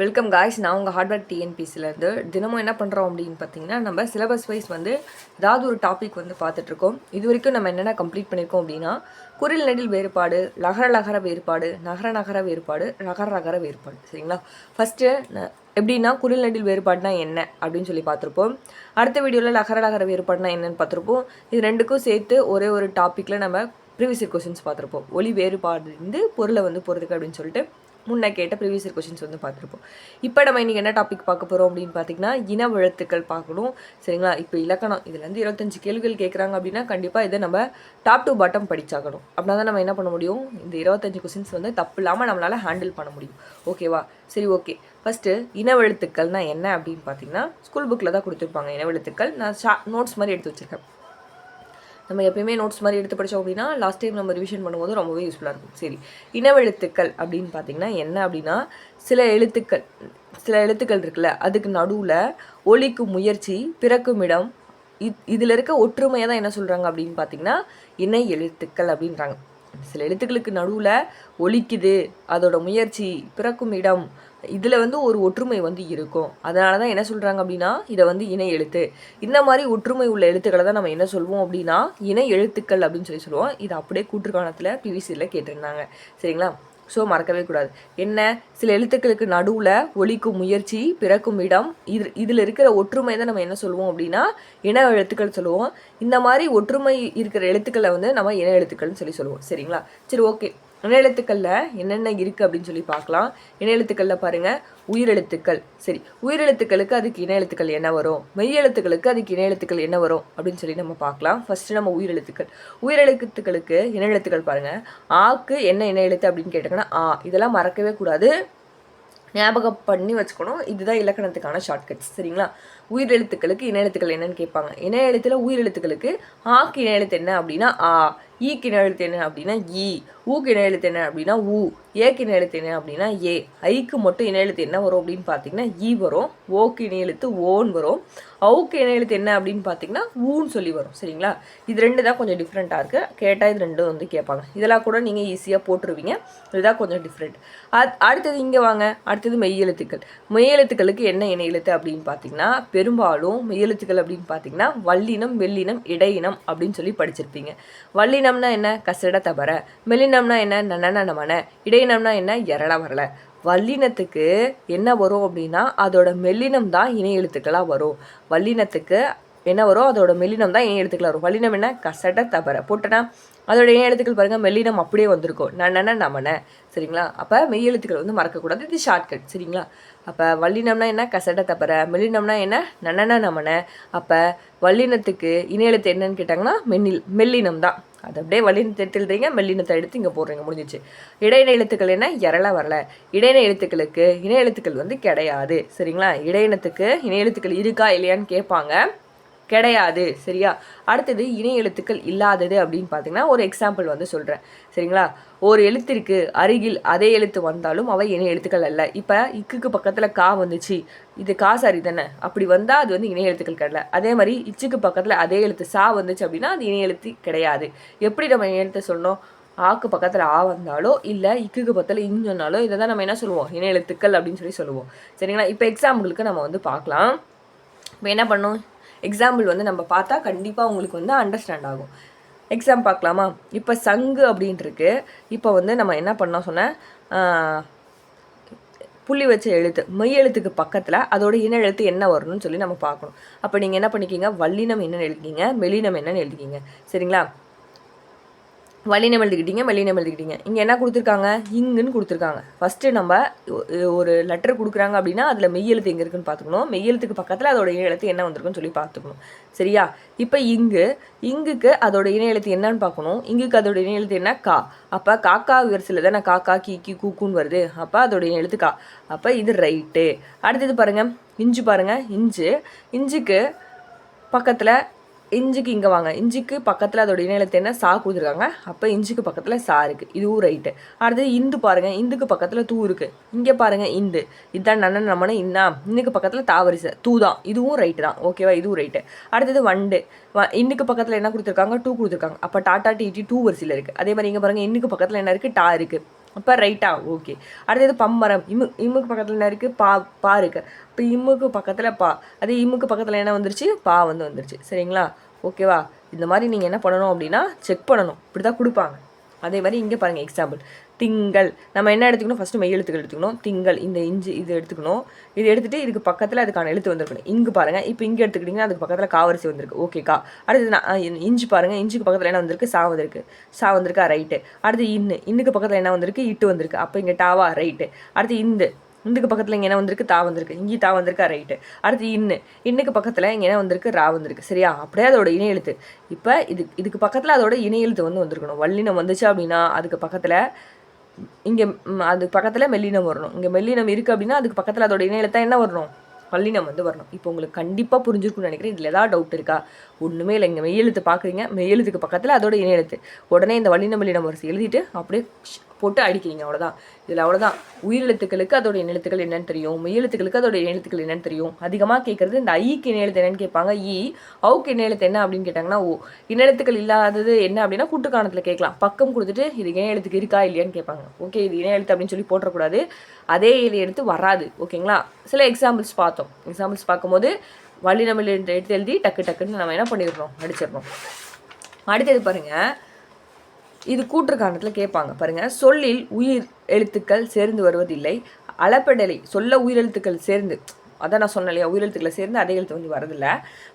Welcome guys நான் உங்கள் hardware டிஎன்பிசிலேருந்து தினமும் என்ன பண்ணுறோம் அப்படின்னு பார்த்தீங்கன்னா நம்ம சிலபஸ் வைஸ் வந்து ஏதாவது ஒரு டாபிக் வந்து பார்த்துட்ருக்கோம் இது வரைக்கும் நம்ம என்னென்ன கம்ப்ளீட் பண்ணியிருக்கோம் அப்படின்னா குரில் நெடில் வேறுபாடு லகர லகர வேறுபாடு நகர நகர வேறுபாடு ரகர ரகர வேறுபாடு. சரிங்களா? ஃபஸ்ட்டு எப்படின்னா குரில் நெடில் வேறுபாடுனா என்ன அப்படின்னு சொல்லி பார்த்துருப்போம். அடுத்த வீடியோவில் லகர லகர வேறுபாடுனா என்னன்னு பார்த்துருப்போம். இது ரெண்டுக்கும் சேர்த்து ஒரே ஒரு டாப்பிக்கில் நம்ம ப்ரீவியஸ் கொஸ்டின்ஸ் பார்த்துருப்போம். ஒளி வேறுபாடு இருந்து பொருளை வந்து போகிறதுக்கு அப்படின்னு சொல்லிட்டு முன்ன கேட்ட ப்ரீவியஸ் கொஷின்ஸ் வந்து பார்த்துருப்போம். இப்போ நம்ம இன்றைக்கி என்ன டாபிக் பார்க்க போகிறோம் அப்படின்னு பார்த்தீங்கன்னா இன வழத்துக்கள் பார்க்கணும். சரிங்களா? இப்போ இலக்கணம். இதுலேருந்து இருபத்தஞ்சு கேள்விகள் கேட்குறாங்க அப்படின்னா கண்டிப்பாக இதை நம்ம டாப் டு பாட்டம் படிச்சாகணும். அப்படின்னா தான் நம்ம என்ன பண்ண முடியும்? இந்த இருபத்தஞ்சு கொஷின்ஸ் வந்து தப்பு இல்லாமல் நம்மளால் ஹேண்டில் பண்ண முடியும். ஓகேவா சரி ஓகே ஃபஸ்ட்டு இனவெழுத்துக்கள்னால் என்ன அப்படின்னு பார்த்தீங்கன்னா ஸ்கூல் புக்கில் தான் கொடுத்துருப்பாங்க இனவெழுத்துக்கள் நான் ஷா நோட்ஸ் மாதிரி எடுத்து வச்சுருக்கேன். நம்ம எப்பயுமே நோட்ஸ் மாதிரி எடுத்து படித்தோம் அப்படின்னா லாஸ்ட் டைம் நம்ம ரிவிஷன் பண்ணும்போது ரொம்பவே யூஸ்ஃபுல்லாக இருக்கும். சரி இனவெழுத்துக்கள் அப்படின்னு பார்த்தீங்கன்னா என்ன அப்படின்னா சில எழுத்துக்கள் சில எழுத்துக்கள் இருக்குல்ல அதுக்கு நடுவில் ஒலிக்கும் முயற்சி பிறக்கும் இடம் இத் இதில் இருக்க ஒற்றுமையை தான் என்ன சொல்கிறாங்க அப்படின்னு பார்த்தீங்கன்னா இணை எழுத்துக்கள் அப்படின்றாங்க. சில எழுத்துக்களுக்கு நடுவில் ஒலிக்குது அதோட முயற்சி பிறக்கும் இடம் இதில் வந்து ஒரு ஒற்றுமை வந்து இருக்கும். அதனால தான் என்ன சொல்கிறாங்க அப்படின்னா இதை வந்து இணை எழுத்து. இந்த மாதிரி ஒற்றுமை உள்ள எழுத்துக்களை தான் நம்ம என்ன சொல்லுவோம் அப்படின்னா இணை எழுத்துக்கள் அப்படின்னு சொல்லி சொல்லுவோம். இது அப்படியே கூற்றுக்காணத்தில் பிவிசியில் கேட்டிருந்தாங்க. சரிங்களா? ஸோ மறக்கவே கூடாது. என்ன? சில எழுத்துக்களுக்கு நடுவில் ஒழிக்கும் முயற்சி பிறக்கும் இடம் இது இதில் இருக்கிற ஒற்றுமை தான் நம்ம என்ன சொல்லுவோம் அப்படின்னா இன எழுத்துக்கள் சொல்லுவோம். இந்த மாதிரி ஒற்றுமை இருக்கிற எழுத்துக்களை வந்து நம்ம இன எழுத்துக்கள்னு சொல்லி சொல்லுவோம். சரிங்களா? சரி ஓகே இணையெழுத்துக்களில் என்னென்ன இருக்குது அப்படின்னு சொல்லி பார்க்கலாம். இணையெழுத்துக்களில் பாருங்கள் உயிரெழுத்துக்கள். சரி உயிரெழுத்துக்களுக்கு அதுக்கு இணையெழுத்துக்கள் என்ன வரும்? மெய்யெழுத்துக்களுக்கு அதுக்கு இணையெழுத்துக்கள் என்ன வரும்? அப்படின்னு சொல்லி நம்ம பார்க்கலாம். ஃபஸ்ட்டு நம்ம உயிரெழுத்துக்கள். உயிரெழுத்துக்களுக்கு இணையெழுத்துக்கள் பாருங்கள் ஆக்கு என்ன இணையெழுத்து அப்படின்னு கேட்டாங்கன்னா ஆ. இதெல்லாம் மறக்கவே கூடாது. ஞாபகம் பண்ணி வச்சுக்கணும். இதுதான் இலக்கணத்துக்கான ஷார்ட்கட்ஸ் சரிங்களா? உயிரெழுத்துக்களுக்கு இணையெழுத்துக்கள் என்னன்னு கேட்பாங்க. இணையெழுத்தில் உயிரெழுத்துக்களுக்கு ஆக்கு இணையெழுத்து என்ன அப்படின்னா ஆ. ஈக்கு கிண எழுத்து என்ன அப்படின்னா ஈ ஊக்கு இன எழுத்து என்ன அப்படின்னா ஊ ஏ இன எழுத்து என்ன அப்படின்னா ஏ. ஐக்கு மட்டும் இன எழுத்து என்ன வரும் அப்படின்னு பார்த்தீங்கன்னா ஈ வரும் ஓக்கு இன எழுத்து ஓன் வரும். அவுக்கு இன எழுத்து என்ன அப்படின்னு பார்த்தீங்கன்னா ஊன்னு சொல்லி வரும். சரிங்களா? இது ரெண்டு தான் கொஞ்சம் டிஃப்ரெண்ட்டாக இருக்குது கேட்டால் இது ரெண்டும் வந்து கேட்பாங்க. இதெல்லாம் கூட நீங்கள் ஈஸியாக போட்டுருவீங்க. இதுதான் கொஞ்சம் டிஃப்ரெண்ட் அத் அடுத்தது இங்கே வாங்க. அடுத்தது மெய் எழுத்துக்கள். மெய் எழுத்துக்களுக்கு என்ன இணை எழுத்து அப்படின்னு பார்த்தீங்கன்னா பெரும்பாலும் மெய் எழுத்துக்கள் அப்படின்னு பார்த்தீங்கன்னா வல்லினம் வெள்ளினம் இடையினம் அப்படின்னு சொல்லி படிச்சிருப்பீங்க. வல்லினம் மெலினம்னா என்ன? கசட தபர மெல்லினம்னா என்ன? நன இடையினம்னா என்ன? எரள வரல. வல்லினத்துக்கு என்ன வரும் அப்படின்னா அதோட மெல்லினம் தான் இணை எழுத்துக்களாக வரும். வல்லினத்துக்கு என்ன வரும்? அதோட மெல்லினம் தான் இணை எழுத்துக்களாக வரும். வல்லினம் என்ன? கசட தவற. போட்டனா? அதோட இணை எழுத்துக்கள் பாருங்கள் மெல்லினம் அப்படியே வந்திருக்கும். நன்னன நமன சரிங்களா? அப்போ மெய் எழுத்துக்கள் வந்து மறக்கக்கூடாது. இது ஷார்ட்கட் சரிங்களா? அப்போ வல்லினம்னா என்ன? கசட தப்பற மெல்லினம்னா என்ன? நன்னன நமன அப்போ வல்லினத்துக்கு இணை எழுத்து என்னன்னு கேட்டாங்கன்னா மென்னில் மெல்லினம் தான். அது அப்படியே வல்லினத்தை எழுதுறீங்க மெல்லினத்தை எடுத்து இங்கே போடுறீங்க முடிஞ்சிச்சு. இடையின எழுத்துக்கள் என்ன? எரல வரல. இடையின எழுத்துக்களுக்கு இணை எழுத்துக்கள் வந்து கிடையாது. சரிங்களா? இடையினத்துக்கு இணை எழுத்துக்கள் இருக்கா இல்லையான்னு கேட்பாங்க. கிடையாது சரியா? அடுத்தது இணை எழுத்துக்கள் இல்லாதது அப்படின்னு பார்த்தீங்கன்னா ஒரு எக்ஸாம்பிள் வந்து சொல்கிறேன் சரிங்களா? ஒரு எழுத்திற்கு அருகில் அதே எழுத்து வந்தாலும் அவை இணை எழுத்துக்கள் அல்ல. இப்போ இக்குக்கு பக்கத்தில் கா வந்துச்சு இது கா சாரி தானே? அப்படி வந்தால் அது வந்து இணை எழுத்துக்கள் கிடையாது அதே மாதிரி இச்சுக்கு பக்கத்தில் அதே எழுத்து சா வந்துச்சு அப்படின்னா அது இணை எழுத்து கிடையாது. எப்படி நம்ம இணை எழுத்து சொன்னோம் ஆக்கு பக்கத்தில் ஆ வந்தாலோ இல்லை இக்குக்கு பக்கத்தில் இன் சொன்னாலோ இதை தான் நம்ம என்ன சொல்லுவோம்? இணை எழுத்துக்கள் அப்படின்னு சொல்லி சொல்லுவோம் சரிங்களா? இப்போ எக்ஸாம்பிளுக்கு நம்ம வந்து பார்க்கலாம். இப்போ என்ன பண்ணோம்? எக்ஸாம்பிள் வந்து நம்ம பார்த்தா கண்டிப்பாக உங்களுக்கு வந்து அண்டர்ஸ்டாண்ட் ஆகும். எக்ஸாம் பார்க்கலாமா? இப்போ சங்கு அப்படின்ட்டுருக்கு இப்போ வந்து நம்ம என்ன பண்ணோம் சொன்னால் புள்ளி வச்ச எழுத்து மெய் எழுத்துக்கு பக்கத்தில் அதோட இன எழுத்து என்ன வரணும்னு சொல்லி நம்ம பார்க்கணும். அப்போ நீங்கள் என்ன பண்ணிக்கிங்க? வல்லினம் என்னன்னு எழுதிக்கிங்க மெலினம் என்னன்னு எழுதிக்கிங்க. சரிங்களா? வல்லினம் எழுதிக்கிட்டீங்க மெல்லினம் எழுதிக்கிட்டீங்க இங்கே என்ன கொடுத்துருக்காங்க? இங்குன்னு கொடுத்துருக்காங்க. ஃபஸ்ட்டு நம்ம ஒரு லெட்டர் கொடுக்குறாங்க அப்படின்னா அதில் மெய்யெழுத்து எங்கே இருக்குன்னு பார்த்துக்கணும் மெய்யெழுத்துக்கு பக்கத்தில் அதோட இணையெழுத்து என்ன வந்திருக்குன்னு சொல்லி பார்த்துக்கணும் சரியா? இப்போ இங்கு இங்குக்கு அதோட இணையெழுத்து என்னன்னு பார்க்கணும் இங்குக்கு அதோட இணையெழுத்து என்ன? கா. அப்போ காக்கா வரிசையில் தானே காக்கா கீ கி கூக்குன்னு வருது. அப்போ அதோட இணையெழுத்து கா. அப்போ இது ரைட்டு அடுத்தது பாருங்கள் இஞ்சு பாருங்கள் இஞ்சு. இஞ்சுக்கு பக்கத்தில் இஞ்சிக்கு இங்கே வாங்க. இஞ்சிக்கு பக்கத்தில் அதோட இணையலத்தை என்ன சா கொடுத்துருக்காங்க? அப்போ இஞ்சிக்கு பக்கத்தில் சா இருக்குது இதுவும் ரைட்டு அடுத்தது இந்து பாருங்கள் இந்துக்கு பக்கத்தில் தூ இருக்குது இங்கே பாருங்கள் இந்து. இதுதான் நன்னன் நம்மன இன்னா இன்னுக்கு பக்கத்தில் தாவரிசை. தூ தான். இதுவும் ரைட்டு தான். ஓகேவா இதுவும் ரைட்டு அடுத்தது வண்டு. வ இன்னுக்கு பக்கத்தில் என்ன கொடுத்துருக்காங்க? டூ கொடுத்துருக்காங்க. அப்போ டாட்டா டிடி டூ வரிசையில் இருக்குது அதே மாதிரி இங்கே பாருங்கள் இன்னுக்கு பக்கத்தில் என்ன இருக்குது டா இருக்குது அப்போ ரைட்டா ஓகே அடுத்தது பம்பரம். இமு இம்முக்கு பக்கத்தில் என்ன இருக்குது பா பா இருக்கு. இப்போ இம்முக்கு பக்கத்தில் பா. அதே இம்முக்கு பக்கத்தில் என்ன வந்துருச்சு? பா வந்து வந்துருச்சு. சரிங்களா? ஓகேவா இந்த மாதிரி நீங்கள் என்ன பண்ணணும் அப்படின்னா செக் பண்ணணும். இப்படி தான் கொடுப்பாங்க. அதே மாதிரி இங்கே பாருங்கள் எக்ஸாம்பிள் திங்கள். நம்ம என்ன எடுத்துக்கணும்? ஃபஸ்ட்டு மெய் எழுத்துக்கள் எடுத்துக்கணும். திங்கள் இந்த இஞ்சி இது எடுத்துக்கணும். இது எடுத்துகிட்டு இதுக்கு பக்கத்தில் அதுக்கான எழுத்து வந்திருக்கணும். இங்கு பாருங்கள் இப்போ இங்கே எடுத்துக்கிட்டிங்கன்னா அதுக்கு பக்கத்தில் காவரிசி வந்திருக்கு. ஓகேக்கா அடுத்தது நான் இஞ்சி பாருங்கள் இஞ்சுக்கு பக்கத்தில் என்ன வந்திருக்கு? சா வந்திருக்கு. சா வந்திருக்கா? ரைட்டு அடுத்து இன்னு. இன்னுக்கு பக்கத்தில் என்ன வந்திருக்கு? இட்டு வந்திருக்கு. அப்போ இங்கே டாவா ரைட்டு அடுத்து இந்து. இந்துக்கு பக்கத்தில் இங்கே என்ன வந்திருக்கு? தா வந்திருக்கு. இங்கி தா வந்திருக்கா? ரைட்டு அடுத்து இன்னு. இன்னுக்கு பக்கத்தில் இங்கே என்ன வந்திருக்கு? ரா வந்திருக்கு. சரியா? அப்படியே அதோட இணை எழுத்து. இப்போ இது இதுக்கு பக்கத்தில் அதோட இணை எழுத்து வந்து வந்திருக்கணும். வல்லினம் வந்துச்சு அப்படின்னா அதுக்கு பக்கத்தில் இங்கே அது பக்கத்தில் மெல்லினம் வரணும். இங்கே மெல்லினம் இருக்குது அப்படின்னா அதுக்கு பக்கத்தில் அதோட இணையழுத்தா என்ன வரணும்? வல்லினம் வந்து வரணும். இப்போ உங்களுக்கு கண்டிப்பாக புரிஞ்சிருக்கும்னு நினைக்கிறேன். இதில் ஏதாவது டவுட் இருக்கா? ஒன்றுமே இல்லை. இங்கே மெய்யெழுத்து பார்க்குறீங்க மெய்யெழுத்துக்கு பக்கத்தில் அதோட இணையெழுத்து உடனே இந்த வல்லினம் மெல்லினம் வரிசை எழுதிட்டு அப்படியே போட்டு அடிக்கிறீங்க அவ்வளோதான் இதில் அவ்வளோதான் உயிரெழுத்துக்களுக்கு அதோட இணையெழுத்துக்கள் என்னன்னு தெரியும். மெய்யெழுத்துக்களுக்கு அதோடைய எழுத்துக்கள் என்னன்னு தெரியும். அதிகமாக கேட்குறது இந்த ஐக்கு இணையெழுத்து என்னன்னு கேட்பாங்க. ஈ அவுக்கு இணையெழுத்து என்ன அப்படின்னு கேட்டாங்கன்னா ஓ இணையெழுத்துக்கள் இல்லாதது என்ன அப்படின்னா கூட்டுக்காணத்தில் கேட்கலாம். பக்கம் கொடுத்துட்டு இது இணையெழுத்துக்கு இருக்கா இல்லையான்னு கேட்பாங்க. ஓகே இது இணையெழுத்து அப்படின்னு சொல்லி போட்டக்கூடாது அதே எழுத்து வராது. ஓகேங்களா? சில எக்ஸாம்பிள்ஸ் பார்த்தோம். எக்ஸாம்பிள்ஸ் பார்க்கும்போது வள்ளினமிழ் எடுத்து எழுதி டக்கு டக்குன்னு நம்ம என்ன பண்ணிடுறோம்? அடிச்சிடுறோம் அடுத்தது பாருங்கள் இது கூற்றுக்காரணத்தில் கேட்பாங்க. பாருங்க சொல்லில் உயிர் எழுத்துக்கள் சேர்ந்து வருவதில்லை அளப்படலை சொல்ல உயிரெழுத்துக்கள் சேர்ந்து அதான் நான் சொன்னேன் இல்லையா உயிரெழுத்துக்களை சேர்ந்து அதே எழுத்து வந்து வரதில்ல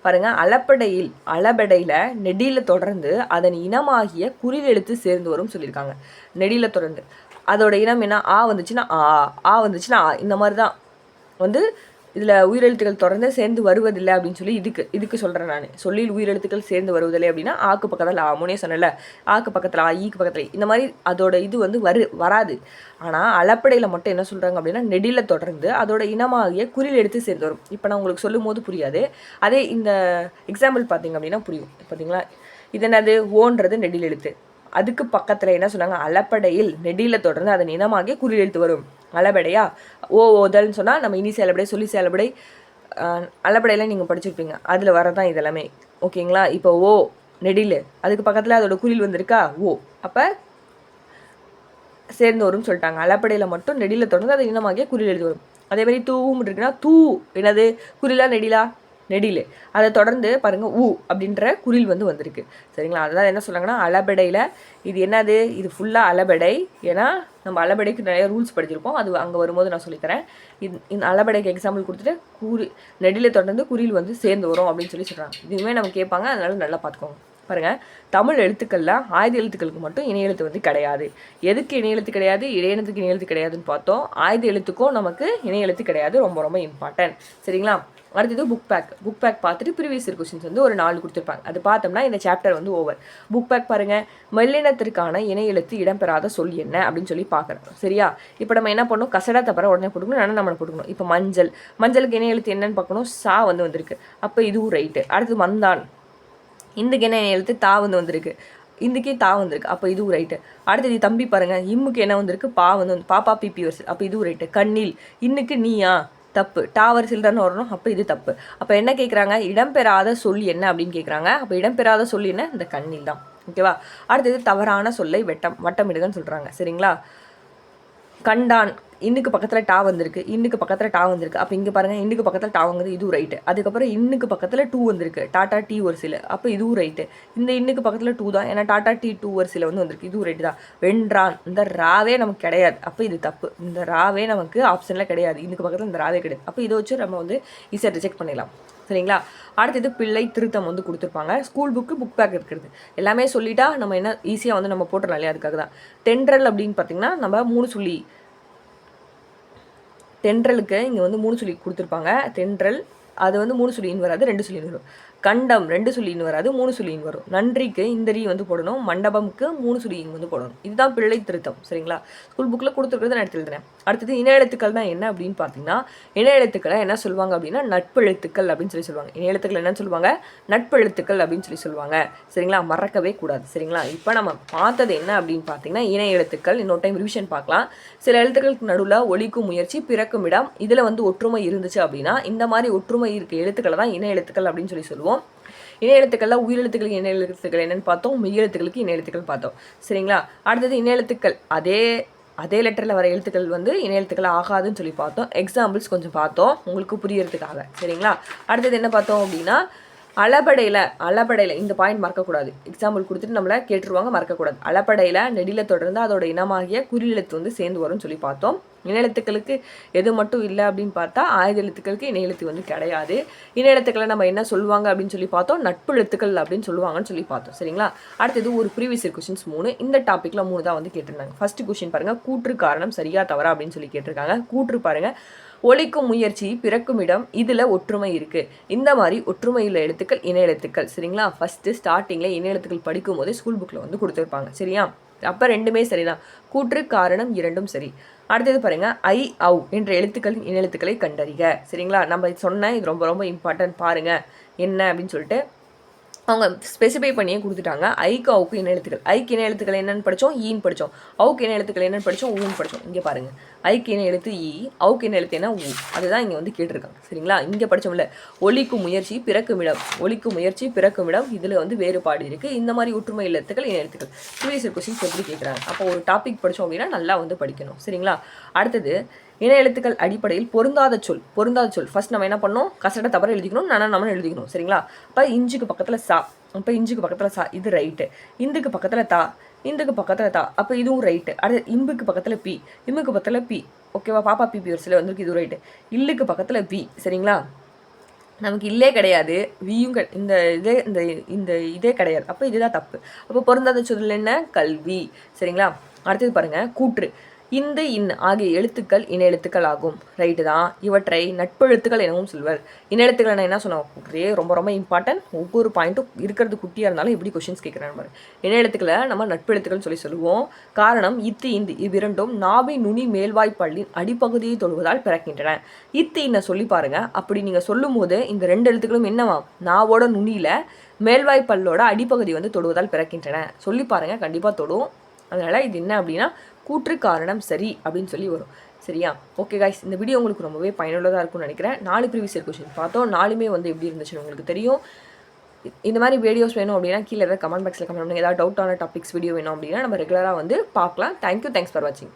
பாருங்க அளப்படையில் அளபடையில் நெடியில் தொடர்ந்து அதன் இனமாகிய குறில் எழுத்து சேர்ந்து வரும் சொல்லியிருக்காங்க. நெடியில் தொடர்ந்து. அதோட இனம் என்ன? ஆ வந்துச்சுன்னா ஆ ஆ வந்துச்சுன்னா ஆ இந்த மாதிரி தான் வந்து இதில் உயிரெழுத்துக்கள் தொடர்ந்து சேர்ந்து வருவதில்லை அப்படின்னு சொல்லி இதுக்கு இதுக்கு சொல்கிறேன் நான். சொல்லில் உயிரெழுத்துக்கள் சேர்ந்து வருவதில்லை அப்படின்னா ஆக்கு பக்கத்தில் ஆ முனே சொன்னல ஆக்கு பக்கத்தில் ஆ ஈக்கு பக்கத்தில் இந்த மாதிரி அதோட இது வந்து வரு வராது. ஆனால் அளப்படையில் மட்டும் என்ன சொல்கிறாங்க அப்படின்னா நெடியில் தொடர்ந்து அதோட இனமாகிய குறில் எடுத்து சேர்ந்து வரும். இப்போ நான் உங்களுக்கு சொல்லும் போது புரியாது. அதே இந்த எக்ஸாம்பிள் பார்த்தீங்க அப்படின்னா புரியும். பார்த்தீங்களா இது என்னது? ஓன்றது நெடில் எழுத்து. அதுக்கு பக்கத்தில் என்ன சொன்னாங்க? அலப்படையில் நெடியில் தொடர்ந்து அதன் இனமாகிய குறியெழுத்து எழுத்து வரும். அலபடையா ஓ ஓதல்னு சொன்னால் நம்ம இனி செயலபடை சொல்லி சேலப்படை ஆஹ், நீங்கள் படிச்சிருப்பீங்க. அதில் வரதான் இதெல்லாமே. ஓகேங்களா? இப்போ ஓ நெடில் அதுக்கு பக்கத்தில் அதோட குறில் வந்திருக்கா? ஓ. அப்போ சேர்ந்து வரும்னு சொல்லிட்டாங்க. அலப்படையில் மட்டும் நெடியில் தொடர்ந்து அது இனமாகிய குறில் எழுதி வரும். அதே மாதிரி தூவும் இருக்குன்னா தூ. என்னது? குறிலா நெடிலா? நெடில். அதை தொடர்ந்து பாருங்கள் ஊ அப்படின்ற குறில் வந்து வந்திருக்கு. சரிங்களா? அதனால் என்ன சொல்கிறாங்கன்னா அலபடையில் இது என்னது? இது ஃபுல்லாக அலபடை ஏன்னா நம்ம அளபடைக்கு நிறைய ரூல்ஸ் படிச்சிருப்போம். அது அங்கே வரும்போது நான் சொல்லித்தரேன். இது இந்த அலபடைக்கு எக்ஸாம்பிள் கொடுத்துட்டு குறி நெடில தொடர்ந்து குறில் வந்து சேர்ந்து வரும் அப்படின்னு சொல்லி சொல்கிறாங்க இதுவுமே நம்ம கேட்பாங்க. அதனால நல்லா பார்த்துக்கோங்க. பாருங்கள் தமிழ் எழுத்துக்களில் ஆயுத எழுத்துக்களுக்கு மட்டும் இணையெழுத்து வந்து கிடையாது. எதுக்கு இணையெழுத்து கிடையாது? இடையெழுத்துக்கு இணை எழுத்து கிடையாதுன்னு பார்த்தோம். ஆயுத எழுத்துக்கும் நமக்கு இணையெழுத்து கிடையாது. ரொம்ப ரொம்ப இம்பார்ட்டன்ட் சரிங்களா? அடுத்தது புக் பேக் புக் பேக் பார்த்துட்டு ப்ரீவியஸ் இயர் கொஸ்டின்ஸ் வந்து ஒரு நாலு கொடுத்துருப்பாங்க. அது பார்த்தோம்னா இந்த சாப்டர் வந்து ஓவர் புக் பேக் பாருங்கள் மெல்லினத்திற்கான இணை எழுத்து இடம்பெறாத சொல் என்ன அப்படின்னு சொல்லி பார்க்குறோம். சரியா? இப்போ நம்ம என்ன பண்ணணும் கசடா தப்பற உடனே போட்டுக்கணும். நல்லா நம்ம போட்டுக்கணும்? இப்போ மஞ்சள். மஞ்சளுக்கு இணை எழுத்து என்னன்னு பார்க்கணும். சா வந்து வந்திருக்கு. அப்போ இதுவும் ரைட்டு அடுத்து மந்தான். இந்துக்கு என்ன எழுத்து? தா வந்து வந்திருக்கு. இந்துக்கே தா வந்திருக்கு. அப்போ இதுவும் ரைட்டு அடுத்தது தம்பி பாருங்க. இம்முக்கு என்ன வந்திருக்கு? பா வந்து வந்து பாப்பா பிபி வருஷம் அப்போ இதுவும் ரைட்டு கண்ணில். இன்னுக்கு நீயா? தப்பு. டாவர் வரிசையில் வரணும். அப்போ இது தப்பு. அப்போ என்ன கேட்குறாங்க இடம்பெறாத சொல் என்ன அப்படின்னு கேட்குறாங்க அப்போ இடம்பெறாத சொல் என்ன? இந்த கண்ணில் தான். ஓகேவா? அடுத்தது தவறான சொல்லை வெட்டம் வட்டமிடுகன்னு சொல்கிறாங்க சரிங்களா? கண்டான். இன்னுக்கு பக்கத்தில் டா வந்திருக்கு இன்னுக்கு பக்கத்தில் டா வந்திருக்கு. அப்போ இங்கே பாருங்கள் இன்னுக்கு பக்கத்தில் டா வாங்குது இதுவும் ரைட்டு அதுக்கப்புறம் இன்னுக்கு பக்கத்தில் டூ வந்திருக்கு. டாட்டா டி சில. அப்போ இதுவும் ரைட்டு இந்த இன்னுக்கு பக்கத்தில் டூ தான். ஏன்னா டாட்டா டி டூ ஒரு சில வந்து வந்திருக்கு. இதுவும் ரைட்டு தான். வென்றான் இந்த ராவே நமக்கு கிடையாது. அப்போ இது தப்பு. இந்த ராவே நமக்கு ஆப்ஷனில் கிடையாது. இன்னுக்கு பக்கத்தில் இந்த ராவே கிடையாது. அப்போ இதை வச்சு நம்ம வந்து ஈஸியாக ரிஜெக்ட் பண்ணிடலாம். சரிங்களா? அடுத்தது பிள்ளை திருத்தம் வந்து கொடுத்துருப்பாங்க. ஸ்கூல் புக்கு புக் பேக் இருக்கிறது. எல்லாமே சொல்லிட்டா நம்ம என்ன ஈஸியாக வந்து நம்ம போட்டுடலாம் இல்லையா? அதுக்காக தான் டெண்டரல் அப்படின்னு பார்த்தீங்கன்னா நம்ம மூணு சொல்லி தென்றலுக்கு இங்கே வந்து மூணு சொல்லி கொடுத்துருப்பாங்க. தென்றல் அது வந்து மூணு சொல்லின்னு வராது ரெண்டு சொல்லின்னு வரும். கண்டம் ரெண்டு சொல்லின்னு வராது மூணு சொல்லின்னு வரும். நன்றிக்கு இந்த ரீ வந்து போடணும் மண்டபம்க்கு மூணு சொல்லிங்க வந்து போடணும். இதுதான் பிள்ளை திருத்தம் சரிங்களா? ஸ்கூல் புக்கில் கொடுத்துருக்கிறத நான் எடுத்து அடுத்தது இன எழுத்துக்கள் தான் என்ன அப்படின்னு பார்த்தீங்கன்னா இன எழுத்துக்களை என்ன சொல்லுவாங்க அப்படின்னா நட்பெழுத்துக்கள் அப்படின்னு சொல்லி சொல்லுவாங்க. இன எழுத்துக்கள் என்ன சொல்லுவாங்க? நட்பெழுத்துக்கள் அப்படின்னு சொல்லி சொல்லுவாங்க. சரிங்களா? மறக்கவே கூடாது சரிங்களா? இப்போ நம்ம பார்த்தது என்ன அப்படின்னு பார்த்தீங்கன்னா இன எழுத்துக்கள். இன்னொரு டைம் ரிவிஷன் பார்க்கலாம். சில எழுத்துக்களுக்கு நடுவில் ஒழிக்கும் முயற்சி பிறக்கும் இடம். இதில் வந்து ஒற்றுமை இருந்துச்சு அப்படின்னா இந்த மாதிரி ஒற்றுமை இருக்க எழுத்துக்களை தான் இன எழுத்துக்கள் அப்படின்னு சொல்லி சொல்லுவோம். இன எழுத்துக்கள்ல உயிரெழுத்துக்களுக்கு இணைய எழுத்துக்கள் என்னன்னு பார்த்தோம். மெய் எழுத்துக்களுக்கு இன எழுத்துக்கள் பார்த்தோம். சரிங்களா? அடுத்தது இன எழுத்துக்கள் அதே அதே லெட்டரில் வர எழுத்துக்கள் வந்து இணை எழுத்துக்கள் ஆகாதுன்னு சொல்லி பார்த்தோம். எக்ஸாம்பிள்ஸ் கொஞ்சம் பார்த்தோம். உங்களுக்கு புரியறதுக்காக. சரிங்களா? அடுத்தது என்ன பார்த்தோம் அப்படின்னா அளபடையில் அளபடையில் இந்த பாயிண்ட் மறக்கக்கூடாது. எக்ஸாம்பிள் கொடுத்துட்டு நம்மளை கேட்டுருவாங்க மறக்கக்கூடாது. அளபடையில் நெடில தொடர்ந்து அதோட இனமாகிய குறியெழுத்து வந்து சேர்ந்து வரும்னு சொல்லி பார்த்தோம். இணையெழுத்துக்களுக்கு எது மட்டும் இல்லை அப்படின்னு பார்த்தா ஆயுத எழுத்துக்களுக்கு இணையெழுத்து வந்து கிடையாது. இணையெழுத்துக்களை நம்ம என்ன சொல்லுவாங்க அப்படின்னு சொல்லி பார்த்தோம் நட்பு எழுத்துக்கள் அப்படின்னு சொல்லுவாங்கன்னு சொல்லி பார்த்தோம். சரிங்களா? அடுத்தது ஒரு ப்ரீவியஸ் கொஷின்ஸ் மூணு. இந்த டாப்பிக்கில் மூணு தான் வந்து கேட்டிருந்தாங்க. ஃபஸ்ட்டு கொஷின் பாருங்கள் கூற்று காரணம் சரியா தவறா அப்படின்னு சொல்லி கேட்டிருக்காங்க. கூற்று பாருங்கள் ஒழிக்கும் முயற்சி பிறக்கும் இடம் இதில் ஒற்றுமை இருக்குது இந்த மாதிரி ஒற்றுமையுள்ள எழுத்துக்கள் இணை எழுத்துக்கள் சரிங்களா? ஃபஸ்ட்டு ஸ்டார்டிங்கில் இணை எழுத்துக்கள் படிக்கும் போதே ஸ்கூல் புக்கில் வந்து கொடுத்துருப்பாங்க சரியா? அப்போ ரெண்டுமே சரிதான். கூற்று காரணம் இரண்டும் சரி. அடுத்தது பாருங்க ஐ அவ் என்ற எழுத்துக்களின் இணை எழுத்துக்களை கண்டறிக சரிங்களா? நம்ம இது சொன்னேன் இது ரொம்ப ரொம்ப இம்பார்ட்டன்ட் பாருங்க என்ன அப்படின்னு சொல்லிட்டு அவங்க ஸ்பெசிஃபை பண்ணியே கொடுத்துட்டாங்க. ஐக்கு அவுக்கு இன எழுத்துக்கள். ஐக்கு இன எழுத்துக்கள் என்னென்னு படித்தோம் ஈன்னு e படித்தோம் அவுக்கு இன எழுத்துக்கள் என்னென்னு படித்தோம் ஊன்னு படித்தோம் இங்கே பாருங்கள் ஐக்கு இன எழுத்து e, ஈ அவுக்கு இன எழுத்து என்ன? ஊ அதுதான் இங்கே வந்து கேட்டிருக்காங்க. சரிங்களா? இங்கே படித்தோம்ல ஒலிக்கும் முயற்சி பிறக்குமிடம் ஒலிக்கும் முயற்சி பிறக்குமிடம் இதில் வந்து வேறுபாடு இருக்குது இந்த மாதிரி ஒற்றுமை எழுத்துக்கள் இன எழுத்துக்கள். ப்ரீவியஸ் கொஸ்டின்ஸ் எப்படி கேட்குறாங்க அப்போ ஒரு டாபிக் படித்தோம் அப்படின்னா நல்லா வந்து படிக்கணும். சரிங்களா? அடுத்தது இன எழுத்துக்கள் அடிப்படையில் பொருந்தாத சொல் பொருந்தாத சொல். ஃபர்ஸ்ட் நம்ம என்ன பண்ணோம் கசட தவிர எழுதிக்கணும் நானா நம்ம எழுதிக்கணும். சரிங்களா? அப்போ இஞ்சுக்கு பக்கத்தில் சா அப்போ இஞ்சுக்கு பக்கத்தில் சா இது ரைட்டு இந்துக்கு பக்கத்தில் தா இந்துக்கு பக்கத்தில் தா அப்போ இதுவும் ரைட்டு அடுத்து இம்புக்கு பக்கத்தில் பி இம்புக்கு பக்கத்தில் பி. ஓகேவா பாப்பா பி சில வந்திருக்கு இது ரைட்டு இல்லுக்கு பக்கத்தில் பி சரிங்களா? நமக்கு இல்லே கிடையாது. வியும் கெ- இந்த இதே இந்த இந்த இதே கிடையாது. அப்போ இதுதான் தப்பு. அப்போ பொருந்தாத சொல் என்ன? கல்வி. சரிங்களா? அடுத்தது பாருங்கள் கூற்று. இந்த இன் ஆகிய எழுத்துக்கள் இன எழுத்துக்கள் ஆகும் ரைட்டு தான். இவற்றை நட்பெழுத்துக்கள் எனவும் சொல்வர். இன எழுத்துக்கள் நான் என்ன சொன்னோம் ஒரே ரொம்ப ரொம்ப இம்பார்ட்டன்ட் ஒவ்வொரு பாயிண்ட்டும் இருக்கிறது குட்டியாக இருந்தாலும் எப்படி கொஷின்ஸ் கேட்குறேன் பாரு. இன எழுத்துக்களை நம்ம நட்பெழுத்துக்கள்னு சொல்லி சொல்லுவோம். காரணம் இத்து இந்து இவ்விரண்டும் நாபி நுனி மேல்வாய் பல்லின் அடிப்பகுதியை தொழுவதால் பிறக்கின்றன. இத்து இன்ன சொல்லி பாருங்க. அப்படி நீங்கள் சொல்லும்போது இந்த ரெண்டு எழுத்துக்களும் என்னவா? நாவோட நுனியில் மேல்வாய் பல்லோட அடிப்பகுதி வந்து தொடுவதால் பிறக்கின்றன. சொல்லி பாருங்கள் கண்டிப்பாக தொடும் அதனால் இது என்ன அப்படின்னா கூற்று காரணம் சரி அப்படின்னு சொல்லி வரும். சரியா? ஓகே காய்ஸ் இந்த வீடியோ உங்களுக்கு ரொம்பவே பயனுள்ளதாக இருக்கும்னு நினைக்கிறேன். நாலு ப்ரீவியஸ் கொஷின் பார்த்தோம். நாலுமே வந்து எப்படி இருந்துச்சுன்னு உங்களுக்கு தெரியும். இந்த மாதிரி வீடியோஸ் வேணும் அப்படின்னா கீழே ஏதாவது கமெண்ட் பாக்ஸில் கமெண்ட் பண்ணுங்கள் ஏதாவது டவுட்டான டாபிக்ஸ் வீடியோ வேணும் அப்படின்னா நம்ம ரெகுலராக வந்து பார்க்கலாம். தேங்க்யூ தேங்க்ஸ் ஃபார் வாட்சிங்